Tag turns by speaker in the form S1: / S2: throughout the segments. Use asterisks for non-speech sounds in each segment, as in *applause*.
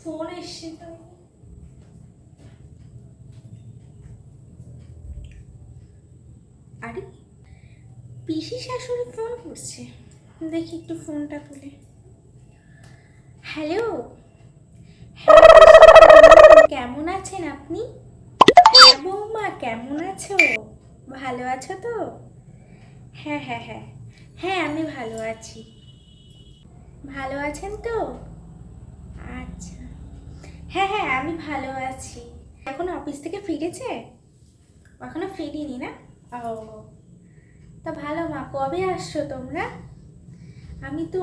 S1: Phone এসছে তো আরে পিসি শাশুড়ি ফোন করছে। দেখি একটু ফোনটা তুলে। হ্যালো কেমন আছেন আপনি? হ্যাঁ। বৌমা কেমন আছো? ভালো আছো তো? হ্যাঁ হ্যাঁ হ্যাঁ। হ্যাঁ আমি ভালো আছি। ভালো আছেন তো? আচ্ছা। হ্যাঁ হ্যাঁ আমি ভালো আছি। এখন অফিস থেকে ফিরেছে? এখনও ফিরিনি না? ও, তা ভালো মা, কবে আসছো তোমরা? আমি তো,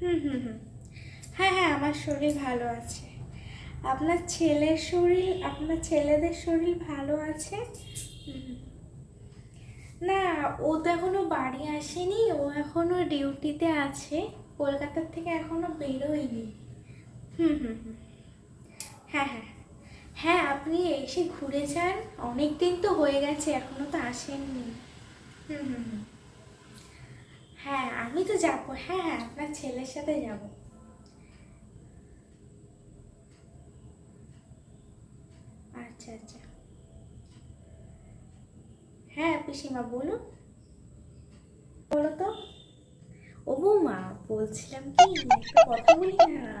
S1: হুম হুম হুম। হ্যাঁ হ্যাঁ আমার শরীর ভালো আছে। আপনার ছেলের শরীর, আপনার ছেলেদের শরীর ভালো আছে। না, ও তো এখনও বাড়ি আসেনি, ও এখনও ডিউটিতে আছে। কলকাতার থেকে এখনও বেরোয়নি। হুম হুম হুম। হ্যাঁ হ্যাঁ। হ্যাঁ আপনি এসে ঘুরে যান। অনেক দিন তো হয়ে গেছে এখনও তো আসেননি। হুম হুম হুম। হ্যাঁ আমি তো যাব। হ্যাঁ হ্যাঁ আপনার ছেলের সাথে যাব। আচ্ছা আচ্ছা। হ্যাঁ পিসিমা বলুন। বলো তো। বলছিলাম কি কথা বলি না?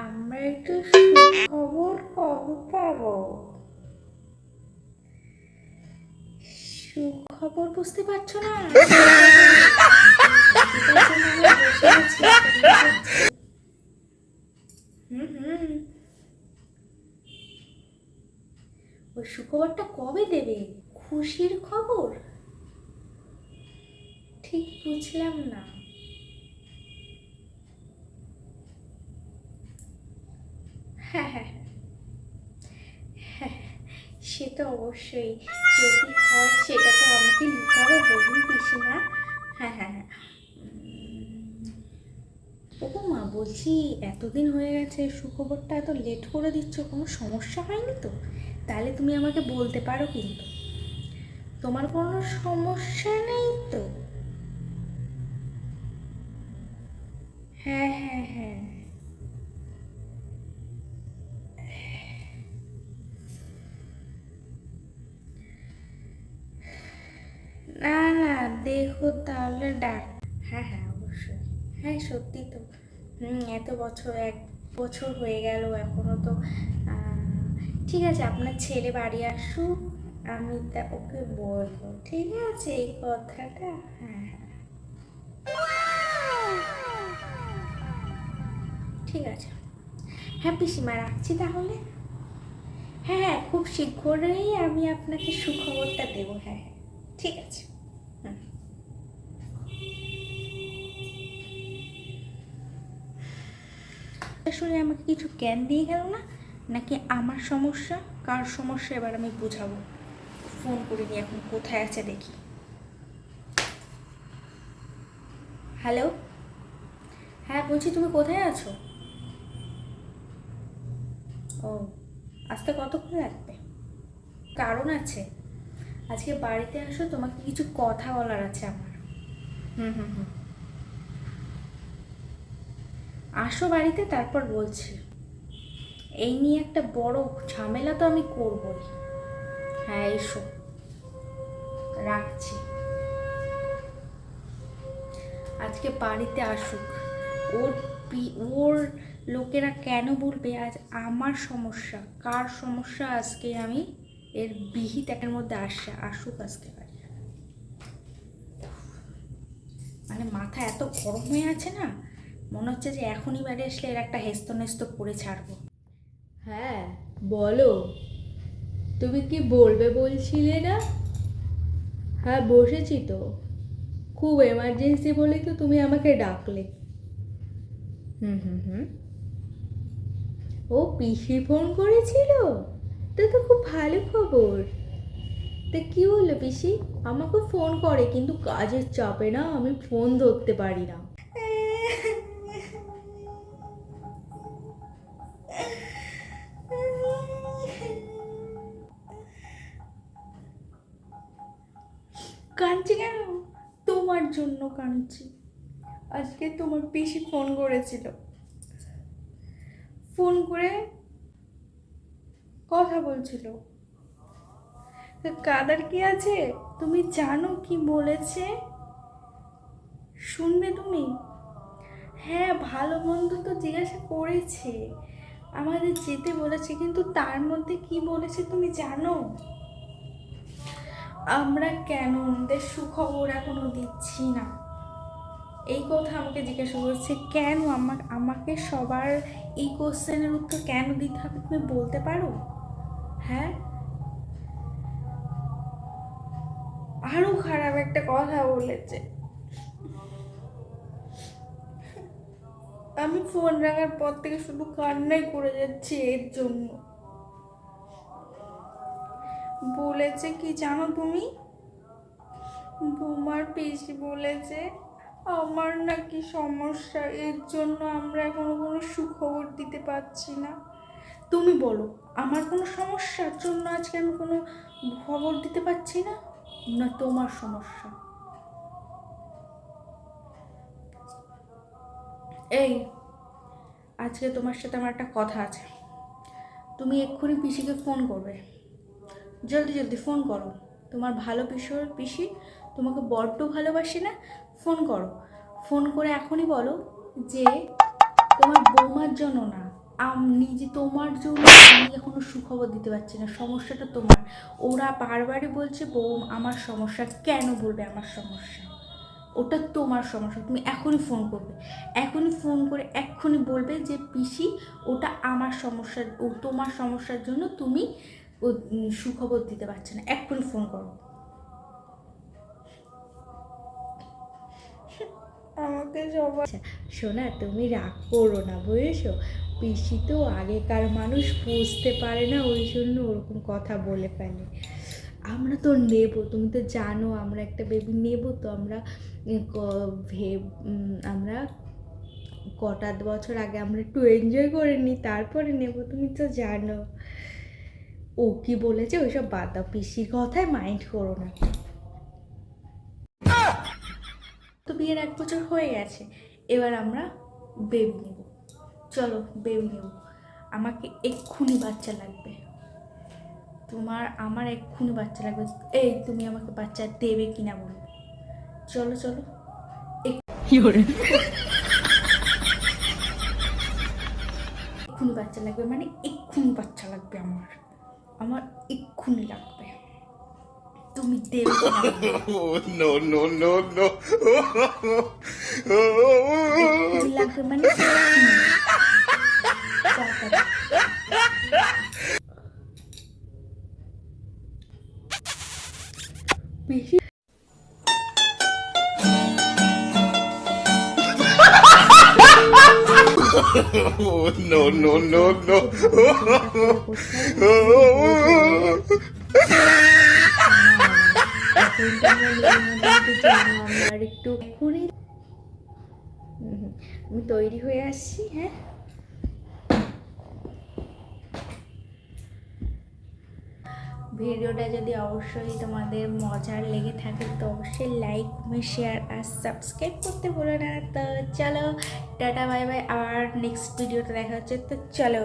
S1: আমরা একটু খবর কবে পাবো। সুখবর বুঝতে পারছ না? ওই সুখবরটা কবে দেবে? খুশির খবর? ঠিক বুঝলাম না। *laughs* সে তো অবশ্যই। যদি হয়, সেটা তো আমাকে লুকাবো বলুন পিসিমা। হ্যাঁ হ্যাঁ হ্যাঁ। ও মা, বলছি এতদিন হয়ে গেছে, সুখবরটা এত লেট করে দিচ্ছ, কোনো সমস্যা হয়নি তো? তাহলে তুমি আমাকে বলতে পারো কিন্তু। তোমার কোনো সমস্যা নেই তো? হ্যাঁ হ্যাঁ অবশ্যই। হ্যাঁ সত্যি তো। হুম, এত বছর, এক বছর হয়ে গেল এখনও তো। ঠিক আছে, আপনার ছেলে বাড়ি আসুক, আমি তা ওকে বলব। ঠিক আছে, এই কথাটা? হ্যাঁ হ্যাঁ। ঠিক আছে। হ্যাঁ পিসিমা, রাখছি তাহলে? হ্যাঁ হ্যাঁ খুব শীঘ্রই আমি আপনাকে সুখবরটা দেবো। হ্যাঁ হ্যাঁ। ঠিক আছে। হুম। শুনে আমাকে কিছু জ্ঞান দিয়ে গেল না? নাকি আমার সমস্যা? কার সমস্যা? এবার আমি বুঝাবো। ফোন করিনি এখন কোথায় আছে দেখি। হ্যালো? হ্যাঁ বলছি তুমি কোথায় আছো? ও আসতে কতক্ষণ লাগবে? কারণ আছে। আজকে বাড়িতে আসো, তোমাকে কিছু কথা বলার আছে আমার। হুম হুম হুম। আসো বাড়িতে, তারপর বলছি। এই নিয়ে একটা বড় ঝামেলা তো আমি করবই। হ্যাঁ এসো। রাখছি। আজকে বাড়িতে আসুক। ওর ওর লোকেরা কেন বলবে আজ আমার সমস্যা? কার সমস্যা আজকে আমি? এর বিহিত একের মধ্যে আসে আসুক আজকে মানে মাথা এত গরম হয়ে আছে না মনে হচ্ছে যে এখনই বাড়ি আসলে এর একটা হেস্ত নেস্ত করে ছাড়বো।
S2: হ্যাঁ বলো। তুমি কি বলবে বলছিলে না? হ্যাঁ বসেছি তো। খুব এমার্জেন্সি বলেই তো তুমি আমাকে ডাকলে। হুম হুম হুম। ও পিসি ফোন করেছিল? তা তো খুব ভালো খবর। তা কি বলল পিসি? আমাকে ফোন করে, কিন্তু কাজের চাপে না আমি ফোন ধরতে পারি না।
S1: তোমার জন্য কাঁদছি। আজকে তোমার পিসি ফোন করেছিল। ফোন করে কথা বলছিল। কাদার কি আছে? তুমি জানো কি বলেছে? শুনবে তুমি? হ্যাঁ ভালো মন্দ তো জিজ্ঞাসা করেছে। আমাদের যেতে বলেছে, কিন্তু তার মধ্যে কি বলেছে তুমি জানো? আমরা কেন? ওদের সুখবর এখনও দিচ্ছি না। এই কথা আমাকে জিজ্ঞাসা করছে, কেন? আমাকে আমাকে সবার এই কোশ্চেনের উত্তর কেন দিতে হবে? তুমি বলতে পারো? হ্যাঁ? আরও খারাপ একটা কথা বলেছে। আমি ফোন রাখার পর থেকে শুধু কান্নাই করে যাচ্ছি এর জন্য। বলেছে কি জানো তুমি? বোমার পিসি বলেছে, আমার নাকি সমস্যা, এর জন্য আমরা এখনও কোনো সুখবর দিতে পারছি না। তুমি বলো, আমার কোনো সমস্যার জন্য আজকে আমি কোনো খবর দিতে পারছি না না তোমার সমস্যা? এই, আজকে তোমার সাথে আমার একটা কথা আছে। তুমি এক্ষুনি পিসিকে ফোন করবে। জলদি জলদি ফোন করো। তোমার ভালো পিসোর পিসি তোমাকে বড্ড ভালোবাসে না? ফোন করো। ফোন করে এখনই বলো যে তোমার বৌমার জন্য না, আমি যে তোমার জন্য আমি এখনও সুখবর দিতে পারছি না। সমস্যাটা তোমার। ওরা বারবারই বলছে বৌ আমার সমস্যা কেন বলবে? আমার সমস্যা। ওটা তোমার সমস্যা। তুমি এখনই ফোন করবে। এখনই ফোন করে এক্ষুনি বলবে যে, পিসি, ওটা আমার সমস্যা তোমার সমস্যার জন্য তুমি সুখবর দিতে পারছে না। এক্ষুনি ফোন করো। আমাকে সবাই
S2: আচ্ছা শোনা তুমি রাগ করো না বুঝেছ? পিসি তো আগেকার মানুষ বুঝতে পারে না ওই জন্য ওরকম কথা বলে ফেলে। আমরা তো নেব তুমি তো জানো আমরা একটা বেবি নেব তো আমরা আমরা কটা বছর আগে আমরা একটু এনজয় করে নিই তারপরে নেব তুমি তো জানো। ও কি বলেছে? ওইসব বাদ দাও পিসির কথায় মাইন্ড করো না।
S1: তো বিয়ের এক বছর হয়ে গেছে এবার আমরা বেবি নেব। চলো বেবি নেব। আমাকে এক্ষুনি বাচ্চা লাগবে। তোমার আমার এক্ষুনি বাচ্চা লাগবে। এই তুমি আমাকে বাচ্চা দেবে কিনা বলো। চলো চলো। এক্ষুনি বাচ্চা লাগবে মানে এক্ষুনি বাচ্চা লাগবে আমার। আমার এক্ষুনি লাগবে তুমি দেবে *laughs*
S3: no, no, no.
S1: এক্ষুনি লাগবে মানে *laughs*
S3: no, no, no, no. *laughs*
S2: একটু। আমি তৈরি হয়ে আসছি হ্যাঁ
S1: ভিডিওটা যদি অবশ্যই তোমাদের মজার লেগে থাকে, তো অবশ্যই লাইক শেয়ার আর সাবস্ক্রাইব করতে ভুলো না। তো চলো, টাটা বাই বাই আর নেক্সট ভিডিওতে দেখা হচ্ছে। তো চলো।